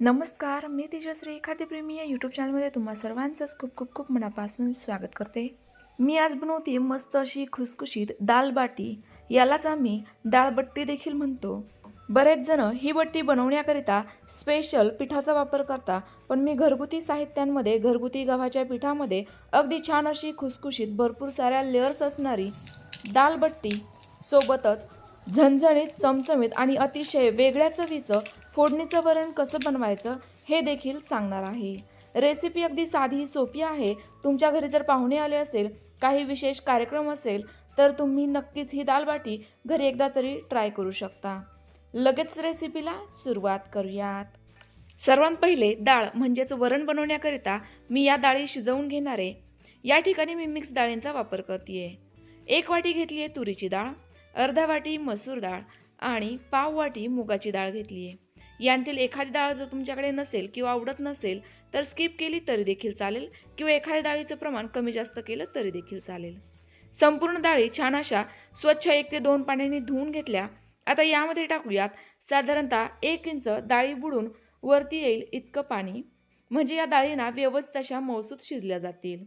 नमस्कार मी तेजश्री खाद्यप्रेमी या यूट्यूब चॅनलमध्ये तुम्हा सर्वांचंच खूप खूप खूप मनापासून स्वागत करते. मी आज बनवते मस्त अशी खुसखुशीत दाल बाटी. यालाच आम्ही डाळबट्टी देखील म्हणतो. बरेच जण ही बट्टी बनवण्याकरिता स्पेशल पिठाचा वापर करता पण मी घरगुती साहित्यांमध्ये घरगुती गव्हाच्या पिठामध्ये अगदी छान अशी खुसखुशीत भरपूर साऱ्या लेअर्स असणारी दालबट्टी सोबतच झणझणीत चमचमीत आणि अतिशय वेगळ्या चवीचं फोडणीचं वरण कसं बनवायचं हे देखील सांगणार आहे. रेसिपी अगदी साधी सोपी आहे. तुमच्या घरी जर पाहुणे आले असेल काही विशेष कार्यक्रम असेल तर तुम्ही नक्कीच ही दालबाटी घरी एकदा तरी ट्राय करू शकता. लगेच रेसिपीला सुरुवात करूयात. सर्वात पहिले डाळ म्हणजेच वरण बनवण्याकरिता मी या डाळी शिजवून घेणार आहे. या ठिकाणी मी मिक्स डाळींचा वापर करते एक वाटी घेतली आहे तुरीची डाळ अर्धा वाटी मसूर डाळ आणि पाव वाटी मुगाची डाळ घेतली आहे यांतील एखादी डाळ जर तुमच्याकडे नसेल किंवा आवडत नसेल तर स्किप केली तरी देखील चालेल. किंवा एखाद्या डाळीचं प्रमाण कमी जास्त केलं तरी देखील चालेल. संपूर्ण डाळी छान अशा स्वच्छ एक ते दोन पाण्याने धुवून घेतल्या. आता यामध्ये टाकूयात साधारणतः एक इंच डाळी बुडून वरती येईल इतकं पाणी. म्हणजे या डाळींना व्यवस्थित अशा मौसूत शिजल्या जातील.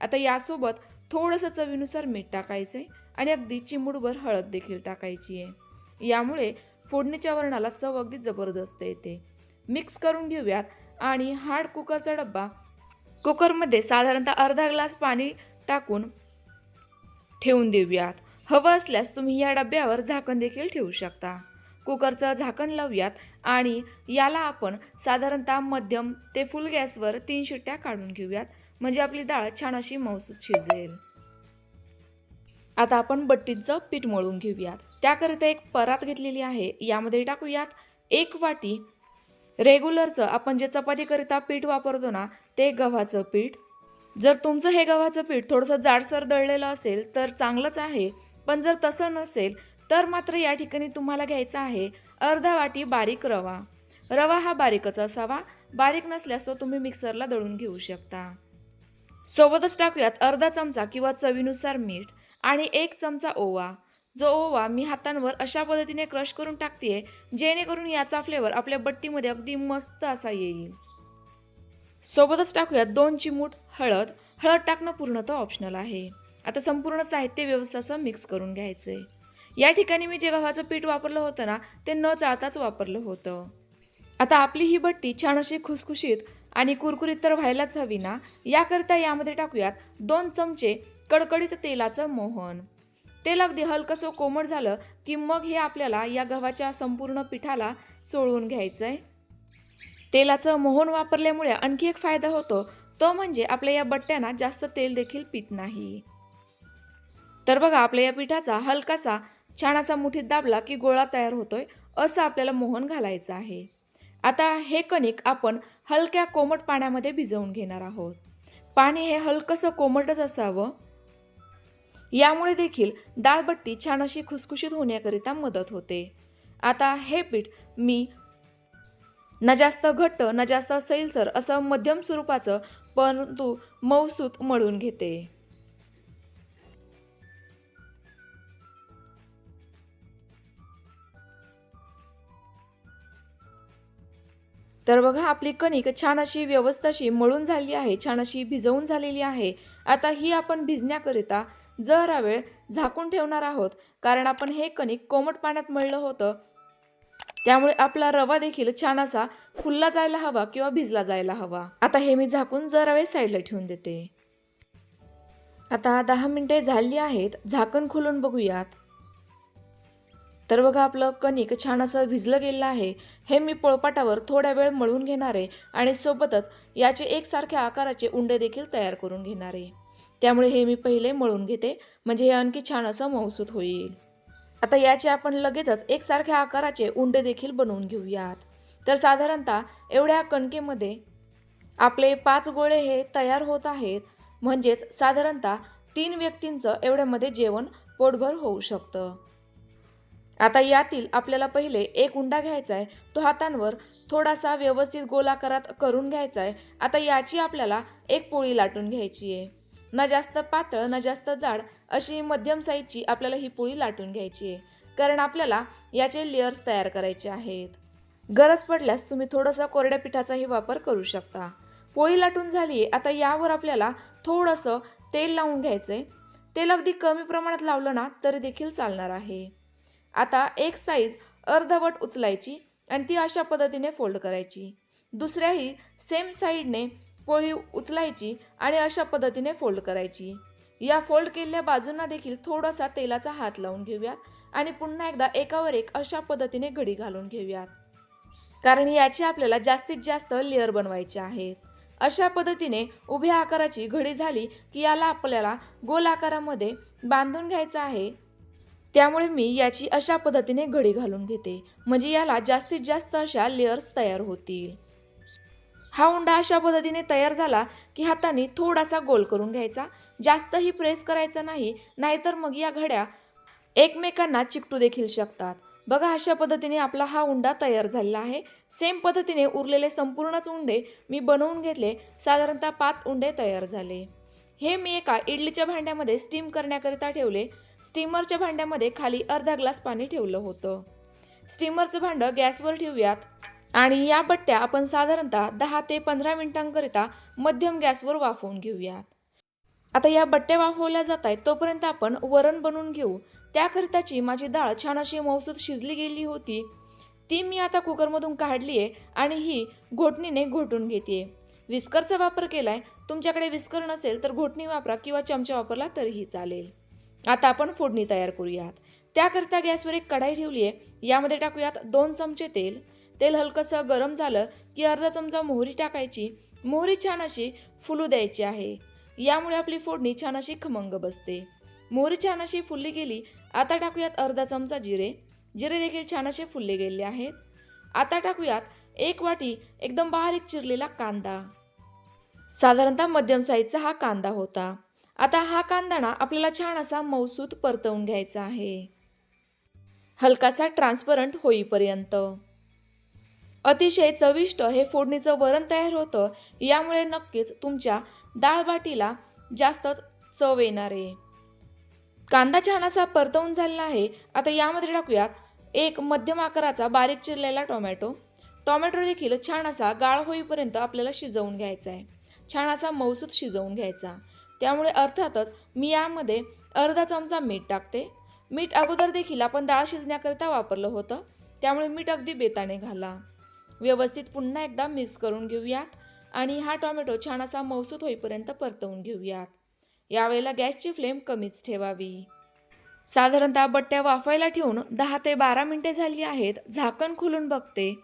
आता यासोबत थोडंसं चवीनुसार मीठ टाकायचं आहे आणि अगदी चिमूडभर हळद देखील टाकायची आहे. यामुळे फोडणीच्या वरणाला चव अगदी जबरदस्त येते. मिक्स करून घेऊयात. आणि हार्ड कुकरचा डब्बा. कुकरमध्ये साधारणतः अर्धा ग्लास पाणी टाकून ठेवून देऊयात. हवं असल्यास तुम्ही या डब्यावर झाकण देखील ठेवू शकता. कुकरचं झाकण लावूयात आणि याला आपण साधारणतः मध्यम ते फुल गॅसवर तीन शिट्ट्या काढून घेऊयात. म्हणजे आपली डाळ छान अशी मऊसूत शिजेल. आता आपण बट्टीचं पीठ मळून घेऊयात. त्याकरिता एक परात घेतलेली आहे. यामध्ये टाकूयात एक वाटी रेग्युलरचं आपण जे चपातीकरिता पीठ वापरतो ना ते गव्हाचं पीठ. जर तुमचं हे गव्हाचं पीठ थोडंसं जाडसर दळलेलं असेल तर चांगलंच आहे. पण जर तसं नसेल तर मात्र या ठिकाणी तुम्हाला घ्यायचा आहे अर्धा वाटी बारीक रवा. रवा हा बारीकच असावा. बारीक नसल्यास तो तुम्ही मिक्सरला दळून घेऊ शकता. सोबतच टाकूयात अर्धा चमचा किंवा चवीनुसार मीठ. आणि एक चमचा ओवा. जो ओवा मी हातांवर अशा पद्धतीने क्रश करून टाकते जेणेकरून याचा फ्लेवर आपल्या बट्टीमध्ये अगदी मस्त असा येईल. सोबतच टाकूयात दोन चिमूट हळद. हळद टाकणं पूर्णतः ऑप्शनल आहे. आता संपूर्ण साहित्य व्यवस्था असं मिक्स करून घ्यायचं आहे या ठिकाणी मी जे गव्हाचं पीठ वापरलं होतं ना ते न चाळताच वापरलं होतं. आता आपली ही बट्टी छान अशी खुसखुशीत आणि कुरकुरीत तर व्हायलाच हवी ना? याकरिता यामध्ये टाकूयात दोन चमचे कडकडीत तेलाचं मोहन. तेल अगदी हलकंसं कोमट झालं की मग हे आपल्याला या गव्हाच्या संपूर्ण पिठाला चोळून घ्यायचं आहे तेलाचं मोहन वापरल्यामुळे आणखी एक फायदा होतो तो म्हणजे आपल्या या बट्ट्यांना जास्त तेल देखील पित नाही. तर बघा आपल्या या पिठाचा हलकासा छान असा मुठीत दाबला की गोळा तयार होतोय असं आपल्याला मोहन घालायचं आहे. आता हे कणिक आपण हलक्या कोमट पाण्यामध्ये भिजवून घेणार आहोत. पाणी हे हलकंसं कोमटच असावं. यामुळे देखील डाळबट्टी छान अशी खुसखुशीत होण्याकरिता मदत होते. आता हे पीठ मी न जास्त घट्ट न जास्त सैलसर असं मध्यम स्वरूपाचं परंतु मौसूत मळून घेते. तर बघा आपली कणिक छान अशी व्यवस्थाशी अशी मळून झाली आहे छान अशी भिजवून झालेली आहे. आता ही आपण भिजण्याकरिता जरा वेळ झाकून ठेवणार आहोत. कारण आपण हे कणिक कोमट पाण्यात मळलं होतं. त्यामुळे आपला रवा देखील छान असा फुलला जायला हवा किंवा भिजला जायला हवा. आता हे मी झाकून जरा वेळ साईडला ठेवून देते. आता दहा मिनिटे झाली आहेत. झाकण खोलून बघूयात. तर बघा आपलं कणिक छान असं भिजलं गेलं आहे. हे मी पोळपाटावर थोड्या वेळ मळून घेणार आहे आणि सोबतच याचे एकसारख्या आकाराचे उंडे देखील तयार करून घेणार. आहे त्यामुळे हे मी पहिले मळून घेते. म्हणजे हे आणखी छान असं मौसूत होईल. आता याचे आपण लगेचच एकसारख्या आकाराचे उंडे देखील बनवून घेऊयात. तर साधारणतः एवढ्या कणकेमध्ये आपले पाच गोळे हे तयार होत आहेत. म्हणजेच साधारणतः तीन व्यक्तींचं एवढ्यामध्ये जेवण पोटभर होऊ शकतं. आता यातील आपल्याला पहिले एक उंडा घ्यायचा आहे तो हातांवर थोडासा व्यवस्थित गोलाकारात करून घ्यायचा आहे आता याची आपल्याला एक पोळी लाटून घ्यायची आहे न जास्त पातळ न जास्त जाड अशी मध्यम साईजची आपल्याला ही पोळी लाटून घ्यायची आहे. कारण आपल्याला याचे लेअर्स तयार करायचे आहेत. गरज पडल्यास तुम्ही थोडंसं कोरड्या पिठाचाही वापर करू शकता. पोळी लाटून झाली आहे आता यावर आपल्याला थोडंसं तेल लावून घ्यायचं आहे तेल अगदी कमी प्रमाणात लावलं ना तरी देखील चालणार आहे. आता एक साईज अर्धवट उचलायची आणि ती अशा पद्धतीने फोल्ड करायची. दुसऱ्याही सेम साईडने पोळी उचलायची आणि अशा पद्धतीने फोल्ड करायची. या फोल्ड केलेल्या बाजूंना देखील थोडासा तेलाचा हात लावून घेऊयात आणि पुन्हा एकदा एकावर एक अशा पद्धतीने घडी घालून घेऊयात कारण याची आपल्याला जास्तीत जास्त लेअर बनवायचे आहेत. अशा पद्धतीने उभ्या आकाराची घडी झाली की याला आपल्याला गोल आकारामध्ये बांधून घ्यायचं आहे. त्यामुळे मी याची अशा पद्धतीने घडी घालून घेते. म्हणजे याला जास्तीत जास्त अशा लेअर्स तयार होतील. हा उंडा अशा पद्धतीने तयार झाला की हाताने थोडासा गोल करून घ्यायचा. जास्तही प्रेस करायचा नाही नाहीतर मग या घड्या एकमेकांना चिकटू देखील शकतात. बघा अशा पद्धतीने आपला हा उंडा तयार झालेला आहे. सेम पद्धतीने उरलेले संपूर्णच उंडे मी बनवून घेतले. साधारणतः पाच उंडे तयार झाले. हे मी एका इडलीच्या भांड्यामध्ये स्टीम करण्याकरिता ठेवले. स्टीमरच्या भांड्यामध्ये खाली अर्धा ग्लास पाणी ठेवलं होतं. स्टीमरचं भांडं गॅसवर ठेवूयात. आणि या बट्ट्या आपण साधारणतः दहा ते पंधरा मिनिटांकरिता मध्यम गॅसवर वाफवून घेऊयात. आता या बट्ट्या वाफवल्या जात आहेत तोपर्यंत आपण वरण बनवून घेऊ. त्याकरिताची माझी डाळ छान अशी मौसूद शिजली गेली होती. ती मी आता कुकरमधून काढली आहे आणि ही घोटणीने घोटून घेते विस्करचा वापर केलाय तुमच्याकडे विस्कर नसेल तर घोटणी वापरा किंवा चमचा वापरला तरीही चालेल. आता आपण फोडणी तयार करूयात. त्याकरिता गॅसवर एक कढाई ठेवली आहे यामध्ये टाकूयात दोन चमचे तेल. तेल हलकंसं गरम झालं की अर्धा चमचा मोहरी टाकायची. मोहरी छान अशी फुलू द्यायची आहे. यामुळे आपली फोडणी छान अशी खमंग बसते. मोहरी छान अशी फुलली गेली आता टाकूयात अर्धा चमचा जिरे. जिरे देखील छान असे फुलले गेले आहेत. आता टाकूयात एक वाटी एकदम बारीक चिरलेला कांदा. साधारणतः मध्यम साईजचा हा कांदा होता. आता हा कांदा ना आपल्याला छान असा मौसूद परतवून घ्यायचा आहे. हलकासा ट्रान्सपरंट होईपर्यंत. अतिशय चविष्ट हे फोडणीचं वरण तयार होतं. यामुळे नक्कीच तुमच्या डाळबाटीला जास्तच चव येणार आहे. कांदा छान असा परतवून झालेला आहे. आता यामध्ये टाकूयात एक मध्यम आकाराचा बारीक चिरलेला टोमॅटो. टोमॅटो देखील छान असा गाळ होईपर्यंत आपल्याला शिजवून घ्यायचा आहे. छान असा मौसूद शिजवून घ्यायचा. त्यामुळे अर्थातच मी यामध्ये अर्धा चमचा मीठ टाकते. मीठ अगोदर देखील आपण डाळ शिजण्याकरिता वापरलं होतं. त्यामुळे मीठ अगदी बेताने घाला. व्यवस्थित पुन्हा एकदा मिक्स करून घेऊयात. आणि हा टोमॅटो छान असा मौसूद होईपर्यंत परतवून घेऊयात. यावेळेला गॅसची फ्लेम कमीच ठेवावी. साधारणतः बट्ट्या वाफायला ठेवून दहा ते बारा मिनटे झाली आहेत. झाकण खोलून बघते.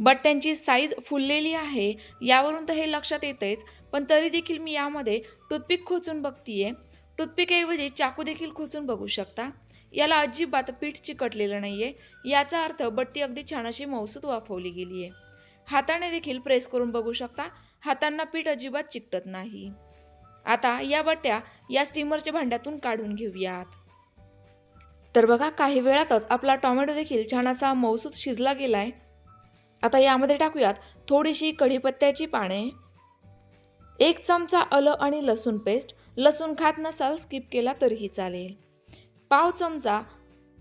बट्ट्यांची साईज फुललेली आहे. यावरून तर हे लक्षात येतेच पण तरी देखील मी यामध्ये टूथपिक खोचून बघतीये. टूथपिकऐवजी चाकू देखील खोचून बघू शकता. याला अजिबात पीठ चिकटलेलं नाही आहे याचा अर्थ बट्टी अगदी छान अशी मौसूद वाफवली गेली आहे हाताने देखील प्रेस करून बघू शकता हातांना पीठ अजिबात चिकटत नाही. आता या बट्ट्या या स्टीमरच्या भांड्यातून काढून घेऊयात. तर बघा काही वेळातच आपला टॉमॅटो देखील छान असा मौसूद शिजला गेलाय. आता यामध्ये टाकूयात थोडीशी कढीपत्त्याची पाने. एक चमचा आलं आणि लसूण पेस्ट. लसूण खात नसाल स्किप केला तरीही चालेल. पाव चमचा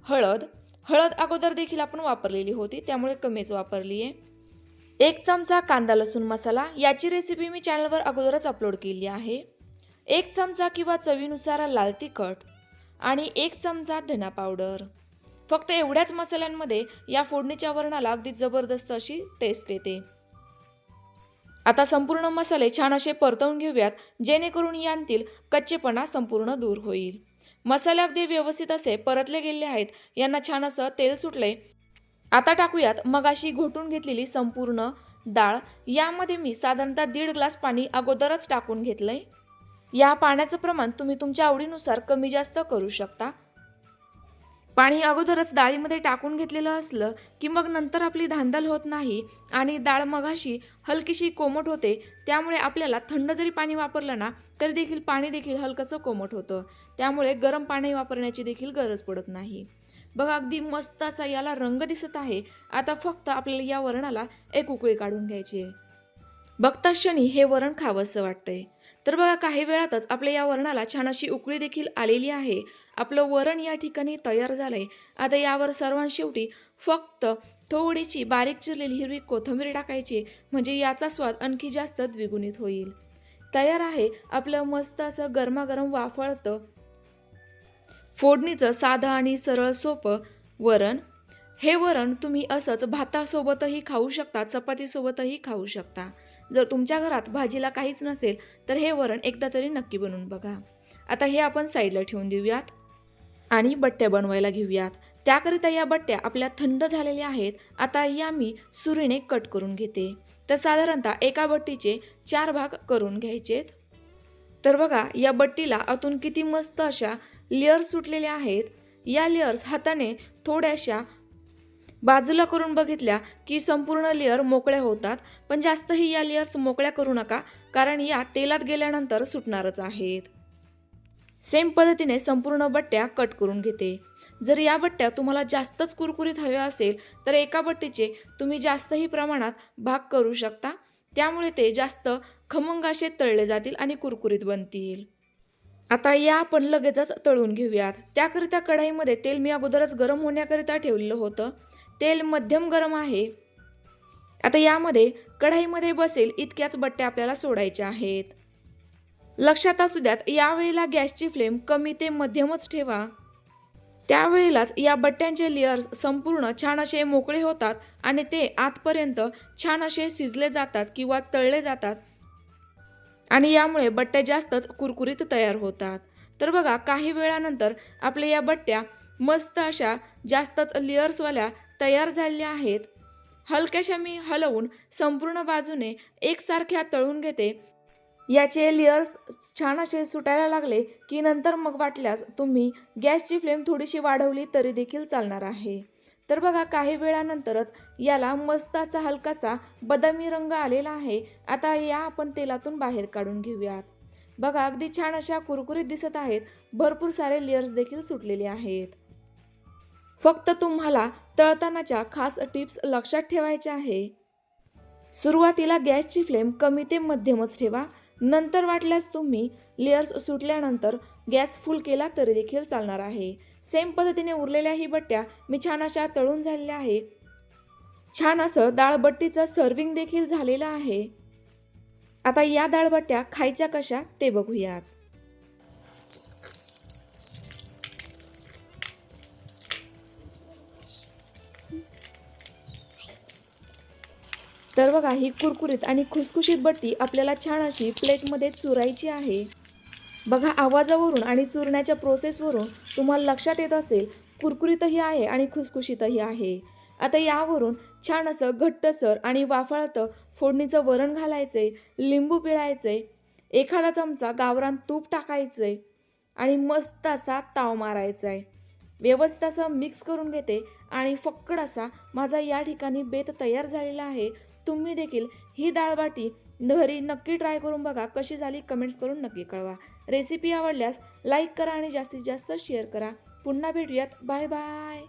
हळद. हळद अगोदर देखील आपण वापरलेली होती त्यामुळे कमीच वापरली आहे एक चमचा कांदा लसूण मसाला याची रेसिपी मी चॅनलवर अगोदरच अपलोड केली आहे. एक चमचा किंवा चवीनुसार लाल तिखट आणि एक चमचा धना पावडर फक्त एवढ्याच मसाल्यांमध्ये या फोडणीच्या वरणाला अगदी जबरदस्त अशी टेस्ट येते. आता संपूर्ण मसाले छान असे परतवून घेऊयात जेणेकरून यांतील कच्चेपणा संपूर्ण दूर होईल. मसाले अगदी व्यवस्थित असे परतले गेले आहेत. यांना छान असं तेल सुटले. आता टाकूयात मगाशी घोटून घेतलेली संपूर्ण डाळ. यामध्ये मी साधारणतः दीड ग्लास पाणी अगोदरच टाकून घेतलंय. या पाण्याचं प्रमाण तुम्ही तुमच्या आवडीनुसार कमी जास्त करू शकता. पाणी अगोदरच डाळीमध्ये टाकून घेतलेलं असलं की मग नंतर आपली धांदल होत नाही आणि डाळ मघाशी हलकीशी कोमट होते त्यामुळे आपल्याला थंड जरी पाणी वापरलं ना तरी देखील पाणी देखील हलकंसं कोमट होतं. त्यामुळे गरम पाणी वापरण्याची देखील गरज पडत नाही. बघा अगदी मस्त असा याला रंग दिसत आहे. आता फक्त आपल्याला या वरणाला एक उकळी काढून घ्यायची आहे. बघता क्षणी हे वरण खावंसं वाटतंय. तर बघा काही वेळातच आपल्या या वरणाला छान अशी उकळी देखील आलेली आहे. आपलं वरण या ठिकाणी तयार झालंय. आता यावर सर्वांशेवटी फक्त थोडीशी बारीक चिरलेली हिरवी कोथिंबीर टाकायची म्हणजे याचा स्वाद आणखी जास्त द्विगुणित होईल. तयार आहे आपलं मस्त असं गरमागरम वाफळतं फोडणीचं साधं आणि सरळ सोपं वरण. हे वरण तुम्ही असंच भातासोबतही खाऊ शकता चपातीसोबतही खाऊ शकता. जर तुमच्या घरात भाजीला काहीच नसेल तर हे वरण एकदा तरी नक्की बनवून बघा. आता हे आपण साईडला ठेवून देऊयात आणि बट्ट्या बनवायला घेऊयात. त्याकरिता या बट्ट्या आपल्या थंड झालेल्या आहेत. आता या मी सुरीने कट करून घेते. तर साधारणतः एका बट्टीचे चार भाग करून घ्यायचेत. तर बघा या बट्टीला आतून किती मस्त अशा लेअर्स सुटलेल्या आहेत. या लेअर्स हाताने थोड्याशा बाजूला करून बघितल्या की संपूर्ण लेअर मोकळ्या होतात पण जास्तही या लेअर्स मोकळ्या करू नका कारण या तेलात गेल्यानंतर सुटणारच आहेत. सेम पद्धतीने संपूर्ण बट्ट्या कट करून घेते. जर या बट्ट्या तुम्हाला जास्तच कुरकुरीत हव्या असेल तर एका बट्टीचे तुम्ही जास्तही प्रमाणात भाग करू शकता. त्यामुळे ते जास्त खमंग असे तळले जातील आणि कुरकुरीत बनतील. आता या आपण लगेचच तळून घेऊयात. त्याकरिता कढाईमध्ये तेल मी अगोदरच गरम होण्याकरिता ठेवलेलं होतं. तेल मध्यम गरम आहे. आता यामध्ये कढाईमध्ये बसेल इतक्याच बट्ट्या आपल्याला सोडायच्या आहेत. लक्षात असू द्यात यावेळेला गॅसची फ्लेम कमी ते मध्यमच ठेवा. त्यावेळेलाच या बट्ट्यांचे लेअर्स संपूर्ण छान असे मोकळे होतात आणि ते आतपर्यंत छान असे शिजले जातात किंवा तळले जातात. आणि यामुळे बट्ट्या जास्तच कुरकुरीत तयार होतात. तर बघा काही वेळानंतर आपल्या या बट्ट्या मस्त अशा जास्तच लेअर्सवाल्या तयार झालेल्या आहेत. हलक्याशा मी हलवून संपूर्ण बाजूने एकसारख्या तळून घेते. याचे लेअर्स छान असे सुटायला लागले की नंतर मग वाटल्यास तुम्ही गॅसची फ्लेम थोडीशी वाढवली तरी देखील चालणार आहे. तर बघा काही वेळानंतरच याला मस्त असा हलकासा बदामी रंग आलेला आहे. आता या आपण तेलातून बाहेर काढून घेऊयात. बघा अगदी छान अशा कुरकुरीत दिसत आहेत. भरपूर सारे लेअर्स देखील सुटलेले आहेत. फक्त तुम्हाला तळतानाच्या खास टिप्स लक्षात ठेवायच्या आहे. सुरुवातीला गॅसची फ्लेम कमी ते मध्यमच ठेवा. नंतर वाटल्यास तुम्ही लेअर्स सुटल्यानंतर गॅस फुल केला तरी देखील चालणार आहे. सेम पद्धतीने उरलेल्या ही बट्ट्या मी छान अशा तळून झालेल्या आहे. छान असं डाळबट्टीचं सर्विंग देखील झालेलं आहे. आता या डाळबट्ट्या खायच्या कशा ते बघूयात. तर बघा ही कुरकुरीत आणि खुसखुशीत बट्टी आपल्याला छान अशी प्लेटमध्ये चुरायची आहे. बघा आवाजावरून आणि चुरण्याच्या प्रोसेसवरून तुम्हाला लक्षात येत असेल कुरकुरीतही आहे आणि खुसखुशीतही आहे. आता यावरून छान असं घट्टसर आणि वाफाळतं फोडणीचं वरण घालायचंय लिंबू पिळायचंय एखादा चमचा गावरान तूप टाकायचंय आणि मस्त असा ताव मारायचा आहे. व्यवस्थित असं मिक्स करून घेते आणि फक्कड असा माझा या ठिकाणी बेत तयार झालेला आहे. तुम्ही देखील ही डाळबाटी घरी नक्की ट्राय करून बघा. कशी झाली कमेंट्स करून नक्की कळवा. रेसिपी आवडल्यास लाईक करा आणि जास्तीत जास्त शेअर करा. पुन्हा भेटूयात. Bye bye